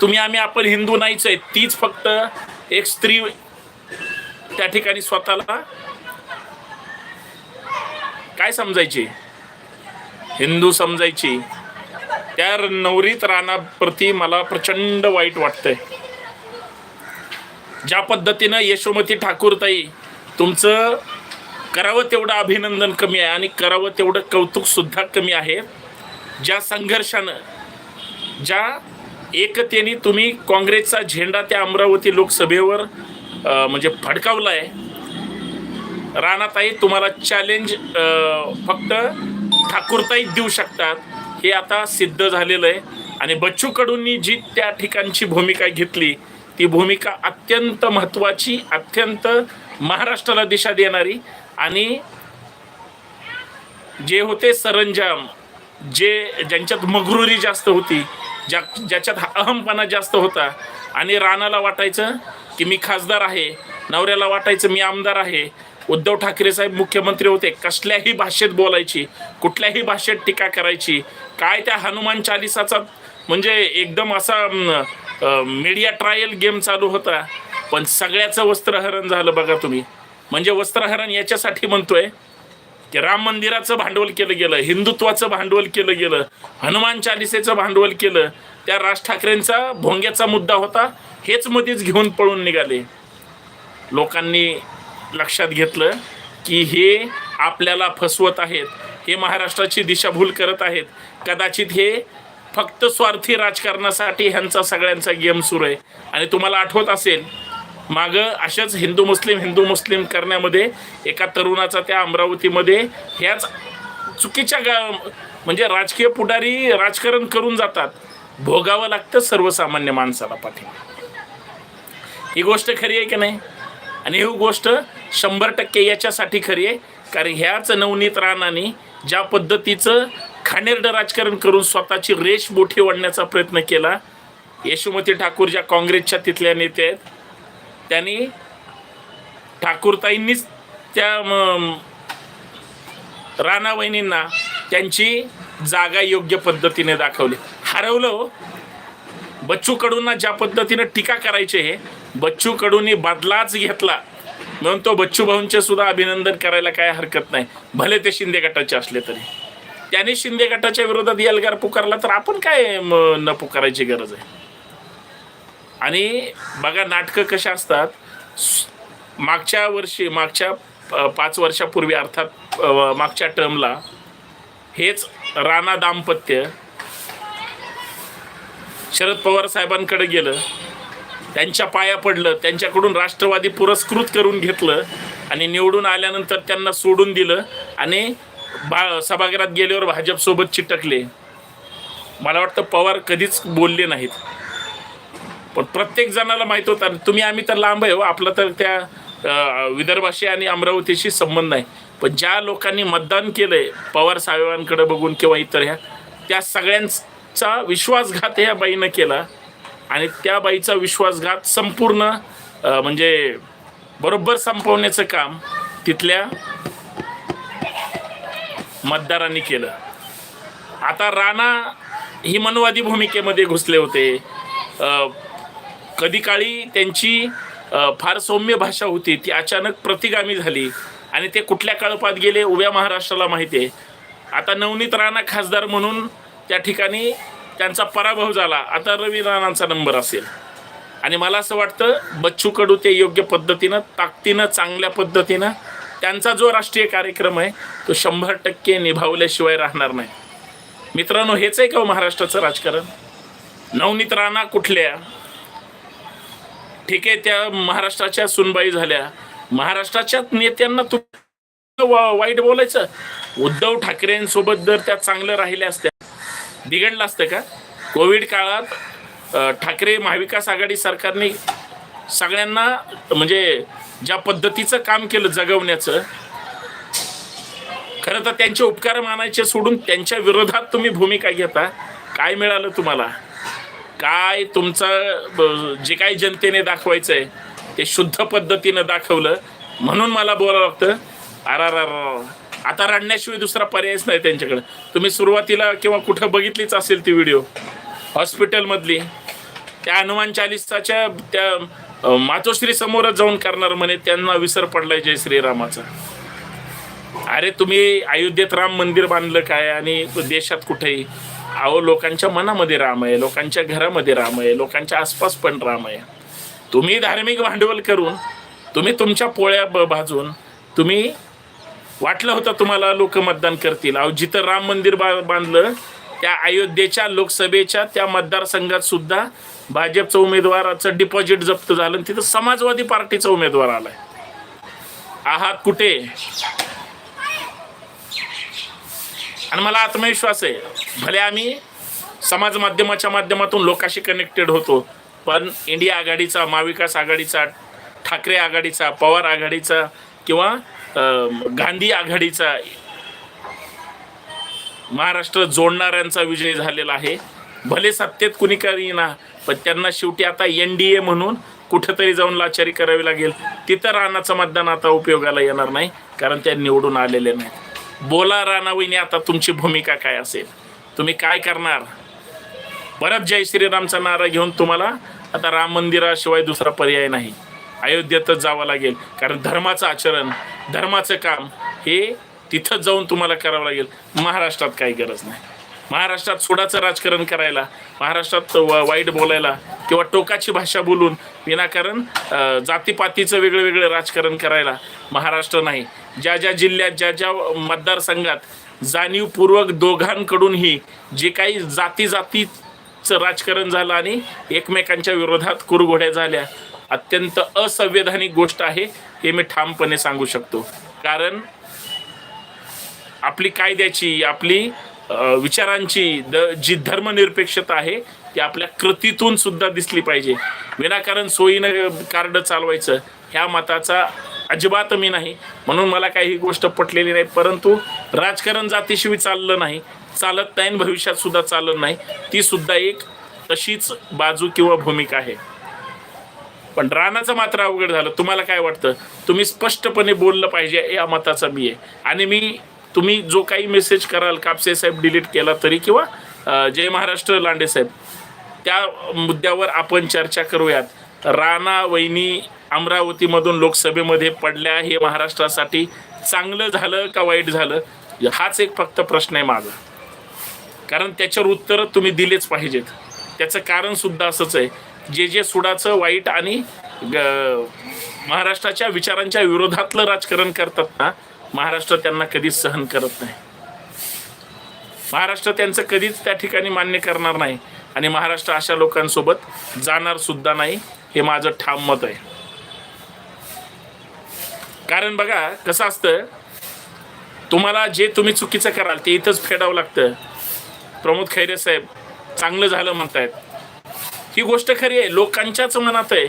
तुम्ही आम्ही आपण हिंदू नाहीच आहे तीच फक्त एक स्त्री त्या ठिकाणी स्वतःला काय समजायची? हिंदू समजायची. त्या नवरीत राणाप्रती मला प्रचंड वाईट वाटतंय. ज्या पद्धतीनं यशोमती ठाकूरताई तुमचं करावं तेवढं अभिनंदन कमी आहे आणि करावं तेवढं कौतुक सुद्धा कमी आहे. ज्या संघर्षानं ज्या एकतेने तुम्ही काँग्रेसचा झेंडा त्या अमरावती लोकसभेवर म्हणजे फडकावला आहे राणाताई तुम्हाला चॅलेंज फक्त ठाकूरताईच देऊ शकतात. हे आता सिद्ध झालेलं आहे. आणि बच्चू कडूंनी जी त्या ठिकाणची भूमिका घेतली ती भूमिका अत्यंत महत्त्वाची अत्यंत महाराष्ट्राला दिशा देणारी. आणि जे होते सरंजाम जे ज्यांच्यात मगरुरी जास्त होती ज्या ज्याच्यात अहमपणा जास्त होता आणि राणाला वाटायचं की मी खासदार आहे नवऱ्याला वाटायचं मी आमदार आहे उद्धव ठाकरे साहेब मुख्यमंत्री होते कसल्याही भाषेत बोलायची कुठल्याही भाषेत टीका करायची काय त्या हनुमान चालिसाचा म्हणजे एकदम असा मीडिया ट्रायल गेम चालू होता पण सगळ्याचं वस्त्रहरण झालं बघा तुम्ही. म्हणजे वस्त्रहरण याच्यासाठी म्हणतोय की राम मंदिराचं भांडवल केलं गेलं हिंदुत्वाचं भांडवल केलं गेलं हनुमान चालिसेचं भांडवल केलं त्या राज ठाकरेंचा भोंग्याचा मुद्दा होता हेच मध्येच घेऊन पळून निघाले. लोकांनी लक्षात घेतलं की हे आपल्याला फसवत आहेत हे महाराष्ट्राची दिशाभूल करत आहेत. कदाचित हे फक्त स्वार्थी राजकारणासाठी ह्यांचा सगळ्यांचा गेम सुरू आहे. आणि तुम्हाला आठवत असेल मागं अशाच हिंदू मुस्लिम हिंदू मुस्लिम करण्यामध्ये एका तरुणाचा त्या अमरावतीमध्ये ह्याच चुकीच्या गा म्हणजे राजकीय पुढारी राजकारण करून जातात. भोगावं लागतं सर्वसामान्य माणसाला पाठिंबा ही गोष्ट खरी आहे की नाही? आणि ही गोष्ट शंभर टक्के याच्यासाठी खरी आहे कारण ह्याच नवनीत राणाने ज्या पद्धतीचं खानेरडं राजकारण करून स्वतःची रेष मोठी वाढण्याचा प्रयत्न केला यशोमती ठाकूर ज्या काँग्रेसच्या तिथल्या नेते आहेत त्यांनी ठाकूरताईंनीच त्या राणावहिनींना त्यांची जागा योग्य पद्धतीने दाखवली. हरवलं हो. बच्चू कडूंना ज्या पद्धतीने टीका करायचे हे बच्चू कडूंनी बदलाच घेतला. म्हणून तो बच्चू भाऊंचे सुद्धा अभिनंदन करायला काय हरकत नाही. भले ते शिंदे गटाचे असले तरी. त्याने शिंदे गटाच्या विरोधात एल्गार पुकारला तर आपण काय न पुकारायची गरज आहे? आणि बघा नाटकं कशा असतात. मागच्या वर्षी मागच्या पाच वर्षापूर्वी अर्थात मागच्या टर्मला हेच राणा दाम्पत्य शरद पवार साहेबांकडे गेलं. त्यांच्या पाया पडलं त्यांच्याकडून राष्ट्रवादी पुरस्कृत करून घेतलं आणि निवडून आल्यानंतर त्यांना सोडून दिलं आणि बा सभागृहात गेल्यावर भाजपसोबत चिटकले. मला वाटतं पवार कधीच बोलले नाहीत. पण प्रत्येक जणाला माहीत होता. तुम्ही आम्ही तर लांब आहे हो. आपला तर त्या विदर्भाशी आणि अमरावतीशी संबंध आहे पण ज्या लोकांनी मतदान केलंय पवार साहेबांकडे बघून किंवा इतर ह्या त्या सगळ्यांचा विश्वासघात ह्या बाईनं केला. आणि त्या बाईचा विश्वासघात संपूर्ण म्हणजे बरोबर संपवण्याचं काम तिथल्या मतदारांनी केलं. आता राणा ही मनवादी भूमिकेमध्ये घुसले होते. कधी काळी त्यांची फार सौम्य भाषा होती. ती अचानक प्रतिगामी झाली. आणि ते कुठल्या कळपात गेले उभ्या महाराष्ट्राला माहिती आहे. आता नवनीत राणा खासदार म्हणून त्या ठिकाणी त्यांचा पराभव झाला. आता रवी राणांचा नंबर असेल. आणि मला असं वाटतं बच्चू कडू ते योग्य पद्धतीनं ताकदीनं चांगल्या पद्धतीनं त्यांचा जो राष्ट्रीय कार्यक्रम आहे तो शंभर टक्के निभावल्याशिवाय राहणार नाही. मित्रांनो हेच आहे का हो महाराष्ट्राचं राजकारण? नवनीत राणा कुठल्या? ठीक आहे त्या महाराष्ट्राच्या सुनबाई झाल्या. महाराष्ट्राच्या नेत्यांना तू वाईट बोलायचं? उद्धव ठाकरेंसोबत जर त्या चांगलं राहिल्या असत्या बिघडलं असतं का? कोविड काळात ठाकरे महाविकास आघाडी सरकारने सगळ्यांना म्हणजे ज्या पद्धतीचं काम केलं जगवण्याचं खरं तर त्यांचे उपकार मानायचे सोडून त्यांच्या विरोधात तुम्ही भूमिका घेता. काय मिळालं तुम्हाला? काय तुमचं जे काही जनतेने दाखवायचं आहे ते शुद्ध पद्धतीनं दाखवलं म्हणून मला बोलावं लागतं. अर आता रडण्याशिवाय दुसरा पर्यायच नाही त्यांच्याकडे. तुम्ही सुरुवातीला किंवा कुठं बघितलीच असेल ती व्हिडिओ. हॉस्पिटलमधली. त्या हनुमान चालिसाच्या त्या मातोश्री समोरच जाऊन करणार म्हणे त्यांना विसर पडलाय जय श्रीरामाचा. अरे तुम्ही अयोध्येत राम मंदिर बांधलं काय आणि देशात कुठेही? अहो लोकांच्या मनामध्ये राम आहे लोकांच्या घरामध्ये राम आहे लोकांच्या आसपास पण राम आहे. तुम्ही धार्मिक भांडवल करून तुम्ही तुमच्या पोळ्या ब भाजून तुम्ही वाटलं होतं तुम्हाला लोक मतदान करतील. अहो जिथं राम मंदिर बा बांधलं त्या अयोध्येच्या लोकसभेच्या त्या मतदारसंघात सुद्धा भाजपचं उमेदवाराचं डिपॉझिट जप्त झालं आणि तिथं समाजवादी पार्टीचा उमेदवार आलाय. आहात कुठे? आणि मला आत्मविश्वास आहे. भले आम्ही समाज माध्यमाच्या माध्यमातून लोकांशी कनेक्टेड होतो पण इंडिया आघाडीचा महाविकास आघाडीचा ठाकरे आघाडीचा पवार आघाडीचा किंवा गांधी आघाडीचा महाराष्ट्र जोडणाऱ्यांचा विजय झालेला आहे. भले सत्तेत कुणी करी ना पण त्यांना शेवटी आता एन डी ए म्हणून कुठंतरी जाऊन लाचारी करावी लागेल. तिथं राणाचं मतदान आता उपयोगाला येणार नाही कारण त्या निवडून आलेले नाहीत. बोला राणावईने आता तुमची भूमिका काय असेल? तुम्ही काय करणार? परत जय श्रीरामचा नारा घेऊन तुम्हाला आता राम मंदिराशिवाय दुसरा पर्याय नाही. अयोध्येतच जावं लागेल. कारण धर्माचं आचरण धर्माचं काम हे तिथं जाऊन तुम्हाला करावं लागेल. महाराष्ट्रात काही गरज नाही. महाराष्ट्रात सोडाचं राजकारण करायला महाराष्ट्रात व- वाईट बोलायला किंवा टोकाची भाषा बोलून विनाकारण जातीपातीचं वेगळं वेगळं राजकारण करायला महाराष्ट्र नाही. ज्या ज्या जिल्ह्यात ज्या ज्या मतदारसंघात जाणीवपूर्वक दोघांकडूनही जे काही जाती जातीचं राजकारण झालं आणि एकमेकांच्या विरोधात कुरघोड्या झाल्या अत्यंत असंवैधानिक गोष्ट आहे हे मी ठामपणे सांगू शकतो. कारण आपली कायद्याची आपली विचारांची द जी धर्मनिरपेक्षता आहे ती आपल्या कृतीतून सुद्धा दिसली पाहिजे. विनाकारण सोयीनं कार्ड चालवायचं ह्या मताचा अजिबात मी नाही. म्हणून मला काही ही गोष्ट पटलेली नाही परंतु राजकारण जातीशिवाय चाललं नाही. चालत नाही भविष्यात सुद्धा चालत नाही. ती सुद्धा एक तशीच बाजू किंवा भूमिका आहे. पण रानाचं मात्र अवघड झालं. तुम्हाला काय वाटतं? तुम्ही स्पष्टपणे बोललं पाहिजे या मताचा मी आहे. आणि मी तुम्ही जो काही मेसेज कराल कापसे साहेब डिलीट केला तरी किंवा जय महाराष्ट्र लांडे साहेब. त्या मुद्द्यावर आपण चर्चा करूयात. राणा वहिनी अमरावतीमधून लोकसभेमध्ये पडल्या हे महाराष्ट्रासाठी चांगलं झालं का वाईट झालं? हाच एक फक्त प्रश्न आहे माझा. कारण त्याच्यावर उत्तरं तुम्ही दिलेच पाहिजेत. त्याचं कारण सुद्धा असंच आहे. जे जे सुडाचं वाईट आणि ग- महाराष्ट्राच्या विचारांच्या विरोधातलं राजकारण करतात ना महाराष्ट्र त्यांना कधीच सहन करत नाही. महाराष्ट्र त्यांचं कधीच त्या ठिकाणी मान्य करणार नाही. आणि महाराष्ट्र अशा लोकांसोबत जाणार सुद्धा नाही हे माझं ठाम मत आहे. कारण बघा कसं असतं तुम्हाला जे तुम्ही चुकीचं कराल ते इथंच फेडावं लागतं. प्रमोद खैरे साहेब चांगलं झालं म्हणतायत. ही गोष्ट खरी आहे लोकांच्याच मनात आहे.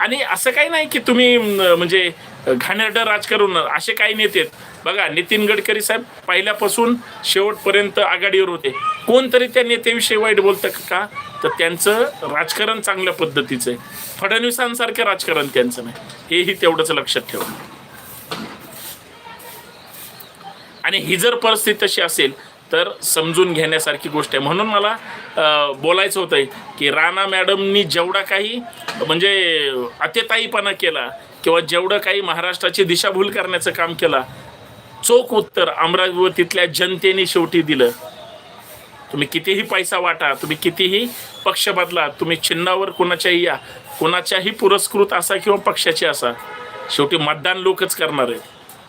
आणि असं काही नाही की तुम्ही म्हणजे घाणेरडं राजकारण असे काही नेते बघा नितीन गडकरी साहेब पहिल्यापासून शेवटपर्यंत आघाडीवर होते. कोणतरी त्या नेत्याविषयी वाईट बोलतं का? तर त्यांचं राजकारण चांगल्या पद्धतीचं आहे. फडणवीसांसारखं राजकारण त्यांचं नाही. हेही तेवढंच लक्षात ठेवा. आणि ही जर परिस्थिती तशी असेल तर समजून घेण्यासारखी गोष्ट आहे. म्हणून मला बोलायचं होतं की राणा मॅडमनी जेवढा काही म्हणजे अत्यताईपणा केला किंवा जेवढं काही महाराष्ट्राची दिशाभूल करण्याचं काम केला चोख उत्तर अमरावतीतल्या जनतेने शेवटी दिलं. तुम्ही कितीही पैसा वाटा तुम्ही कितीही पक्ष बदला तुम्ही चिन्हावर कोणाच्याही या कोणाच्याही पुरस्कृत असा किंवा पक्षाचे असा. शेवटी मतदान लोकच करणार आहेत.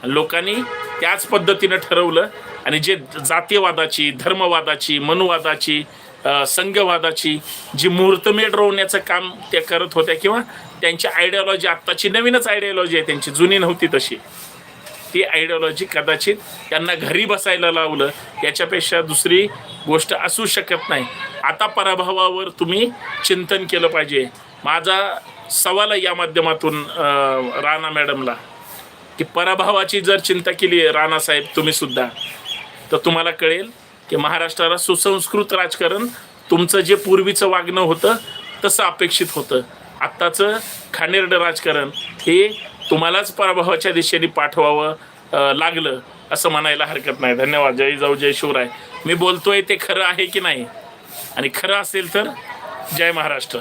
लोकांनी त्याच पद्धतीनं ठरवलं आणि जे जातीयवादाची धर्मवादाची मनुवादाची संघवादाची जी मुहूर्तमेढ रोवण्याचं काम त्या करत होत्या किंवा त्यांची आयडिओलॉजी आत्ताची नवीनच आयडिओलॉजी आहे त्यांची जुनी नव्हती तशी. ती आयडिओलॉजी कदाचित त्यांना घरी बसायला लावलं याच्यापेक्षा दुसरी गोष्ट असू शकत नाही. आता पराभवावर तुम्ही चिंतन केलं पाहिजे. माझा सवाल आहे या माध्यमातून राणा मॅडमला. की पराभवाची जर चिंता केली आहे राणासाहेब तुम्ही सुद्धा तर तुम्हाला कळेल की महाराष्ट्राला सुसंस्कृत राजकारण तुमचं जे पूर्वीचं वागणं होतं तसं अपेक्षित होतं. आत्ताचं खाणेरडं राजकारण हे तुम्हालाच पराभवाच्या दिशेने पाठवावं लागलं असं म्हणायला हरकत नाही. धन्यवाद. जय जाऊ जय शिवराय. मी बोलतोय ते खरं आहे की नाही? आणि खरं असेल तर जय महाराष्ट्र.